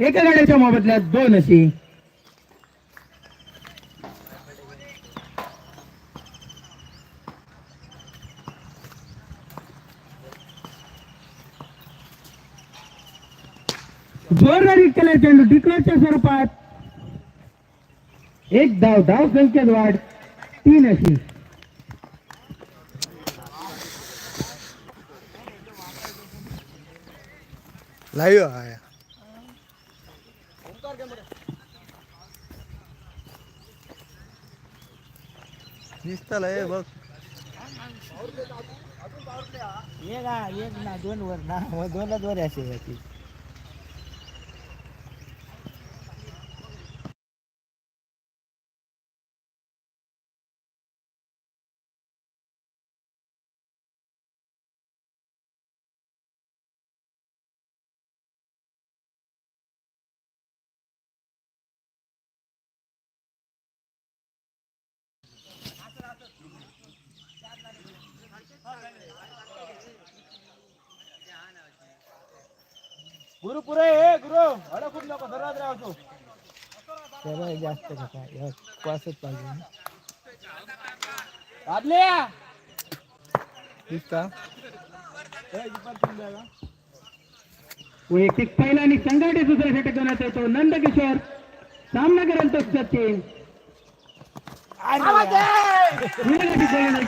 एका गाड्याच्या मोबदल्यात दोन अशी. जोरदार हिट केला चेंडू डिक्लेअरच्या स्वरूपात. एक धाव धाव संख्येत वाढ तीन अशी. लाईव्ह आहे बघ. एक ना एक ना दोन वर ना दोनच वर असे गुरु पुरे हे गुरु. हडा खूप नको सर्वात राहतो सर्व जास्त कसा पासच पाहिजे आदल्या. दिसता? वैयक्तिक पहिला आणि संघाटे दुसऱ्या षटकात येतो नंदकिशोर. सामना करेल तो सचिन निर्गती खेळणे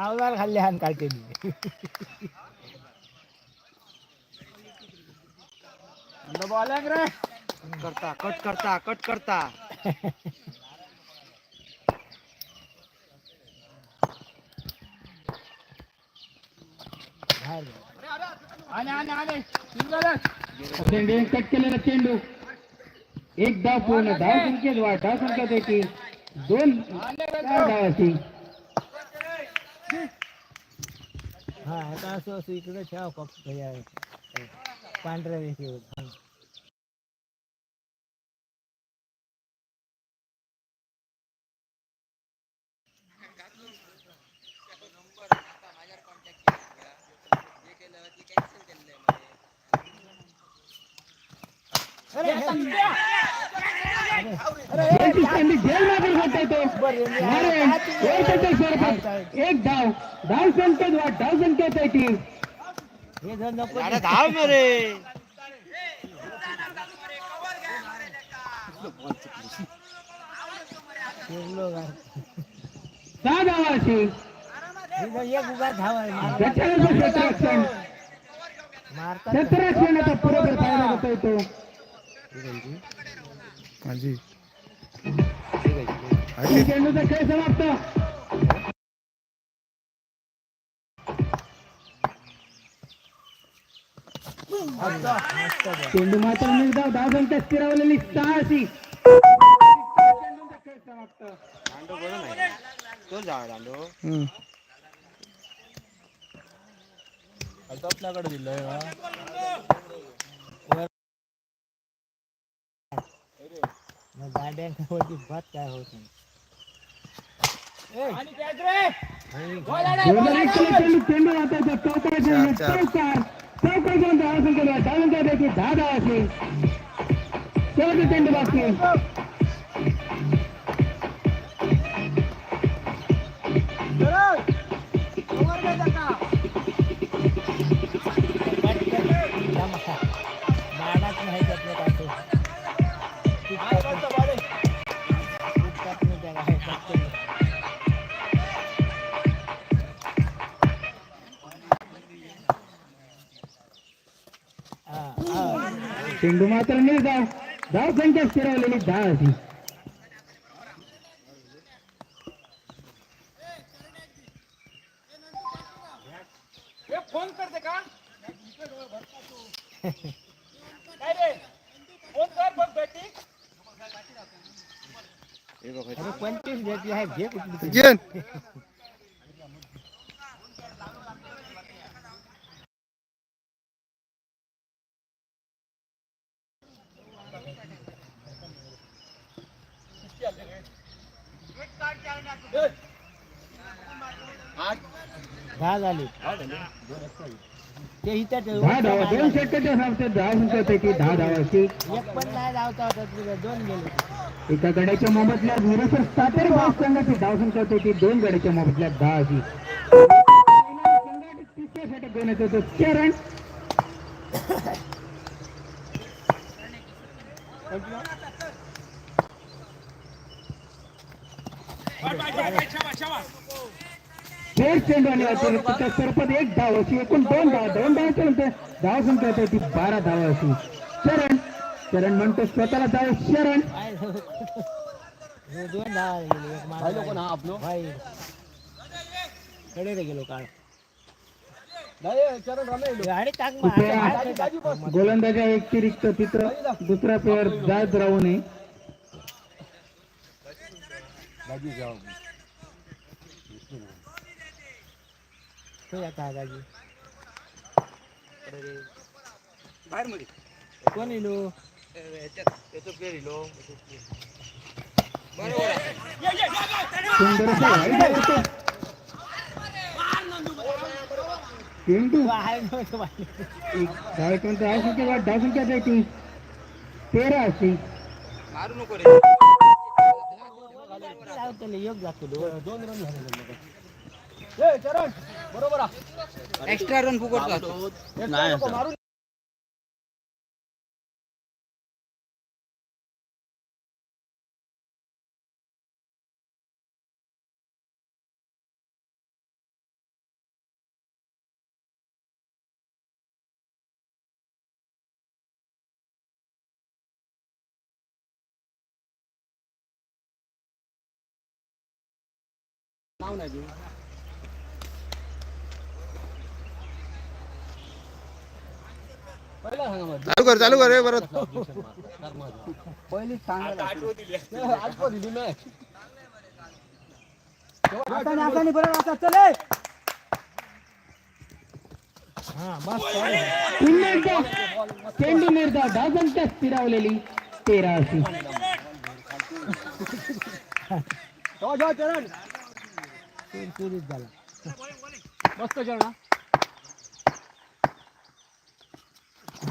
चेंडू मात्र निर्धाव खावदार खाल्ले हान काय केली करता कट करता कट करता. चेंडू कट केलेला चेंडू एक धाव पूर्ण धाव संख्येत वाढ धाव संख्येत एकी दोन चार धावाची हा आता असं असं इकडे ठेवा फक्त या पांढऱ्या रेषेवर यांची स्वरूपात एक धाव. धाव संख्येत धाव संख्येत हे नको अरे धाव रे. सहा धाव आहे मार- गटाराचं क्षेत्ररक्षण मारतात क्षेत्ररक्षणाचा पुरेपूर फायदा होतोय तो. माझी. चेंडूचा खेळ समाप्त चेंडू मात्र निर्धाव धाव संख्या स्थिरावलेली सहा अशी आपल्याकडे दिलंय मग दांड्यांवरती भात काय होत नाही. चौकार देखील दहा धाव अशी शेवटचा चेंडू बाकी. चेंडू मात्र निर्धाव धाव संख्या स्थिरावलेली दहा अशी अरे पंचवीस घेतली आहे घे कुठली दहा झाले. ते इथं. दहा धावा. दोन षटकाच्या दहा संख्यापैकी दहा धावाची. एक पण नाही धावता होता तुझं दोन गेले एका गड्याच्या मोबदल्यात निरसर सातेरी बास संघाची धाव संख्यापैकी दोन गड्याच्या मोबदल्यात दहा अशी तिसऱ्या षटक देण्यात येतो चरण खेळ चेंडू आणि अतिरिक्त सरपद एक धाव अशी एकूण दोन धाव दोन धावाच्या नंतर धाव संख्या होते ती बारा धावा अशी. चरण चरण म्हणतो स्वतःला धाव शरण. दोन कडे रे गेलो काळ टाक? गोलंदाजा व्यतिरिक्त तिथं दुसरा प्लेअर जात राहू नये. तो आता हा जागी. बाहेर मध्ये कोण इलो बरोबर सुंदर असं वाईट आहे ते. नव्हतं कोणतं आहे संख्या वाट संख्या द्यायची तेरा अशी. मारू नको रे. लावतेले योग जातो दोन रन झाले एक्स्ट्रा रन फुकट जातो नाही चालू कर चालू कर परत. पहिली हा चेंडू निर्धाव धाव संख्या स्थिरावलेली तेरा अशी. सुरीत झाला.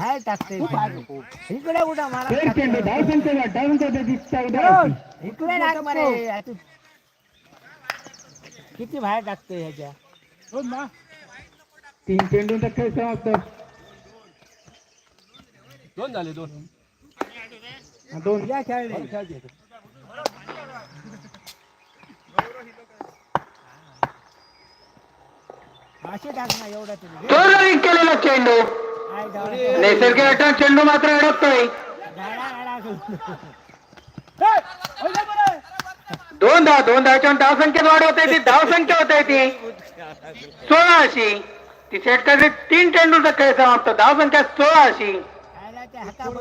हाय टाकते इकडे कुठं मला फेर चेंडू धाव संख्या वाट धाव संख्या त्याची चौदा अशी इकडे टाक मरे आता- किती बाहेर टाकतोय ह्याच्या तीन चेंडूंचा खेळ समाप्त दोन झाले दोन। हा, दोन। या खेळले असे टाक ना एवढा तुम्ही जोरदारीत केलेला चेंडू काय धावा- नैसर्गिक अटक चेंडू मात्र अडकतोय. दोन धाव दोन धावच्या धाव संख्येत वाढ होते ती धाव संख्या होते ती. सोळा अशी ती षटकाचे तीन चेंडूचा खेळ समाप्त धाव संख्या सोळा अशी खायला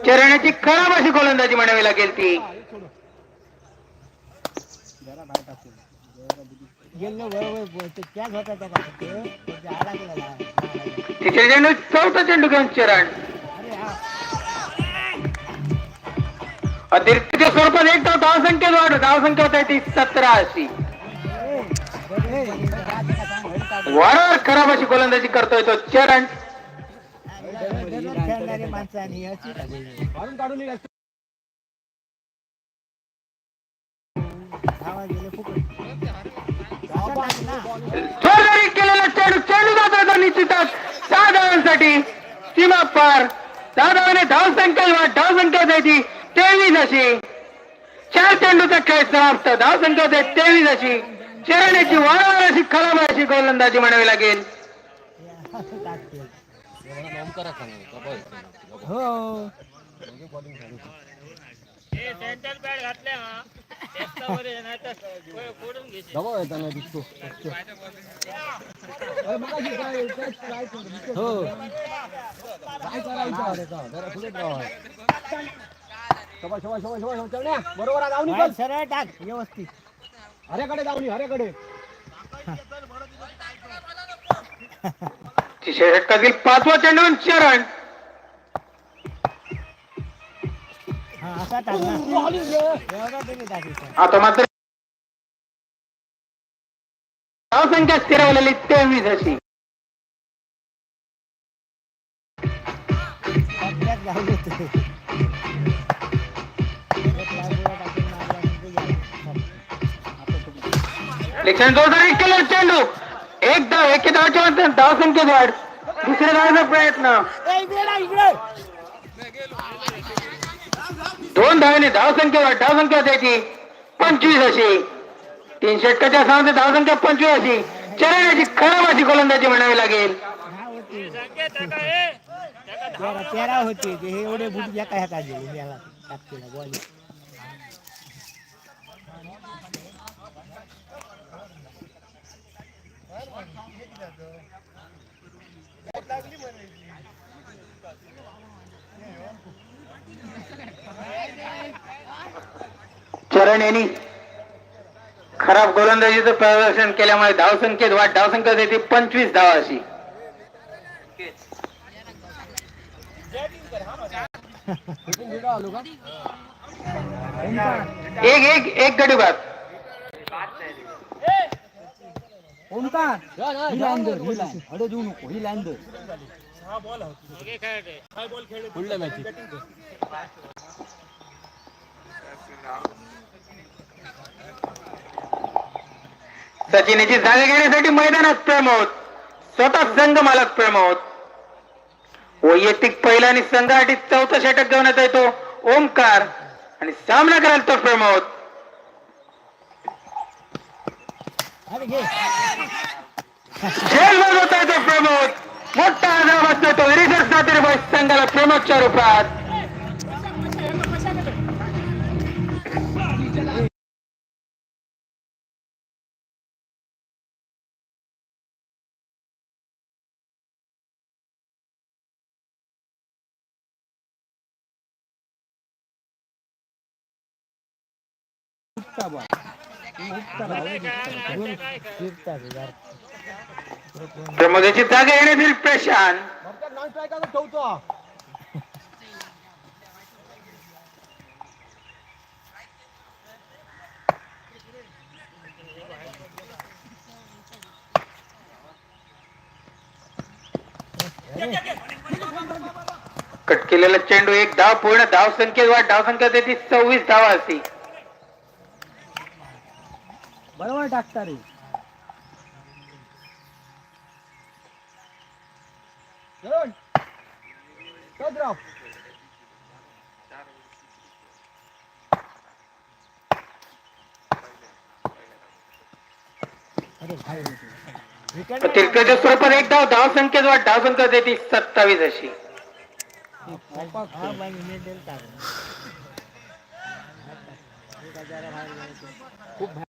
चरण्याची खराब अशी गोलंदाजी म्हणावी लागेल ती. गेलो बरोबर ते त्याच होता त्या का ते त्याच्या अडकला गा- तिसरे चेंडू चौथा चेंडू घेऊन हा. अतिरिक्त स्वरूपात एक धाव धाव संख्येत वाढ धाव संख्या होते ती सतरा अशी. वारंवार खराब अशी गोलंदाजी करतोय तो चरण दररोज जोरदारी केलेला चेंडू चेंडू जातो निश्चितच सहा धावांसाठी सीमा पार. सहा धावाने धाव संख्या वाढ धाव संख्या द्यायची तेवीस अशी. चार चेंडूचा खेळ समाप्त धाव संख्या होते तेवीस अशी. चरण्याची वारंवार अशी खराब अशी गोलंदाजी म्हणावी लागेल. हो. हो बाहेर सरळ टाक व्यवस्थित हऱ्याकडे जाऊन हऱ्याकडे षटकातील पाचवा चेंडू आणि चरण हा. असा टाक ना एवढा तुम्ही टाकायचा आता मात्र धाव संख्या स्थिरवलेली तेवीस अशी लावलं होतं. परत लांबूला आता मात्र संख्या स्थिरवलेली तेवीस अशी. जोरदार केलं चेंडू एक धाव एके धावाच्या धाव संख्येत वाढ. दुसऱ्या धावाचा प्रयत्न. दोन धावने धाव संख्या वाढ संख्या द्यायची. पंचवीस अशी. तीन षटकाच्या सहा म्हणजे धाव संख्या पंचवीस अशी. चरण्याची खराब अशी गोलंदाजी म्हणावी लागेल. होती. होते एवढे बुट एका ह्याचा चरण यांनी खराब गोलंदाजीचं प्रदर्शन केल्यामुळे धावसंख्येत वाढ धावसंख्या येते पंचवीस धावा अशी एक एक एक गडी बाद. ओमकार ही लाईन धर ही लाईन अडे देऊ नको ही लाईन धर पुढल्या मॅच सचिनीची जागा घेण्यासाठी मैदानात प्रमोद स्वतः संघ मालक प्रमोद वैयक्तिक पहिला आणि संघासाठी चौथा षटक घेण्यात येतो. ओमकार आणि सामना करायला तो प्रमोद होत. झेल होता तो प्रमोद मोठा आजार बसतो तो. हरिधर सातेरी संघाला प्रमोदच्या रूपात. फिरता जरा. प्रमोदाची जागा येण्यातील प्रशांत नॉन ठेवतो. कट केलेला चेंडू एक धाव पूर्ण धाव संख्येत वाढ. धाव संख्या देते सव्वीस धावा अशी. बरोबर टाकता रे राव तिरक्याच्या स्वरूपात एक धाव धाव संख्येत वाढ धाव संख्या देते सत्तावीस अशी. हा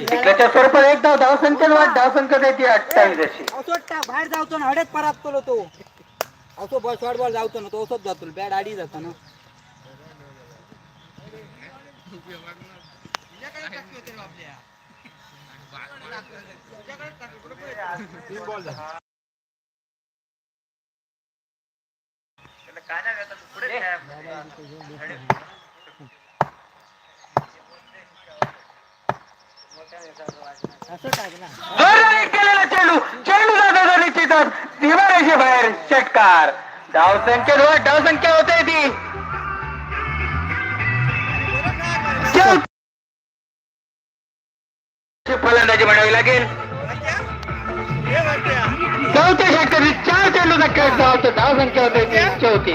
तिरक्याच्या स्वरूपात एक धाव धाव संख्येत वाढ धाव संख्या अठ्ठावीस अशी असोटा बाहेर जावतो ना परात तो. असो बॉल शॉर्ट बॉल जावतो ना तो असोच जातो बॅट आडी जातो ना. केलेला चेंडू चेंडू जातो निश्चितच सीमारेषे बाहेर षटकार. धाव संख्येत धाव संख्या होते ती. फलंदाजी म्हणावी लागेल. चौथ्या षटकातील चार चेंडूचा खेळ धावतो धाव संख्या होते ती चौथी.